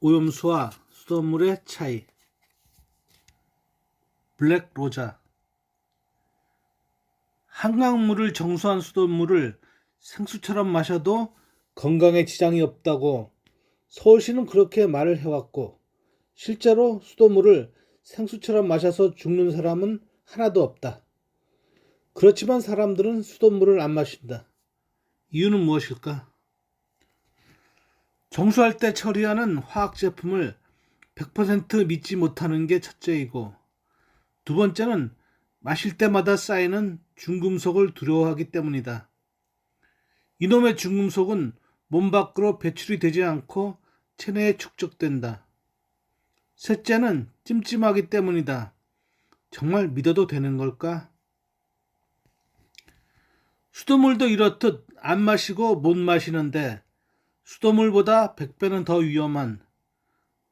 오염수와 수돗물의 차이. 블랙 로자. 한강물을 정수한 수돗물을 생수처럼 마셔도 건강에 지장이 없다고 서울시는 그렇게 말을 해왔고, 실제로 수돗물을 생수처럼 마셔서 죽는 사람은 하나도 없다. 그렇지만 사람들은 수돗물을 안 마신다. 이유는 무엇일까? 정수할 때 처리하는 화학 제품을 100% 믿지 못하는 게 첫째이고, 두 번째는 마실 때마다 쌓이는 중금속을 두려워하기 때문이다. 이놈의 중금속은 몸 밖으로 배출이 되지 않고 체내에 축적된다. 셋째는 찜찜하기 때문이다. 정말 믿어도 되는 걸까? 수돗물도 이렇듯 안 마시고 못 마시는데 수돗물보다 100배는 더 위험한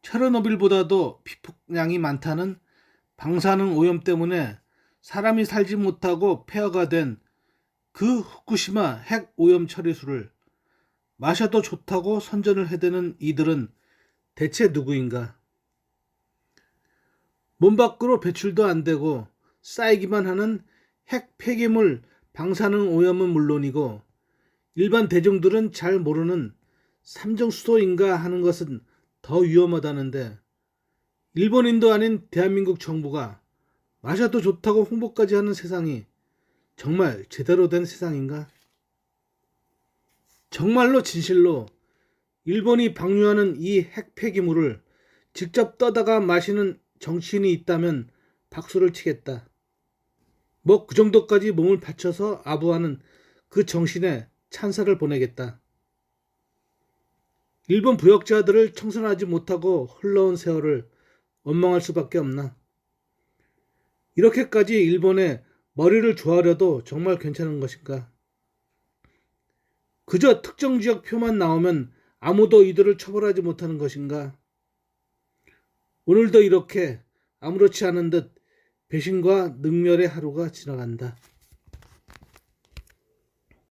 체르노빌보다도 피폭량이 많다는 방사능 오염 때문에 사람이 살지 못하고 폐허가 된 그 후쿠시마 핵 오염 처리수를 마셔도 좋다고 선전을 해대는 이들은 대체 누구인가? 몸 밖으로 배출도 안 되고 쌓이기만 하는 핵 폐기물 방사능 오염은 물론이고 일반 대중들은 잘 모르는 삼정수소인가 하는 것은 더 위험하다는데 일본인도 아닌 대한민국 정부가 마셔도 좋다고 홍보까지 하는 세상이 정말 제대로 된 세상인가? 정말로 진실로 일본이 방류하는 이 핵 폐기물을 직접 떠다가 마시는 정치인이 있다면 박수를 치겠다. 뭐 그 정도까지 몸을 바쳐서 아부하는 그 정신에 찬사를 보내겠다. 일본 부역자들을 청산하지 못하고 흘러온 세월을 원망할 수밖에 없나. 이렇게까지 일본의 머리를 조아려도 정말 괜찮은 것인가? 그저 특정 지역 표만 나오면 아무도 이들을 처벌하지 못하는 것인가? 오늘도 이렇게 아무렇지 않은 듯 배신과 능멸의 하루가 지나간다.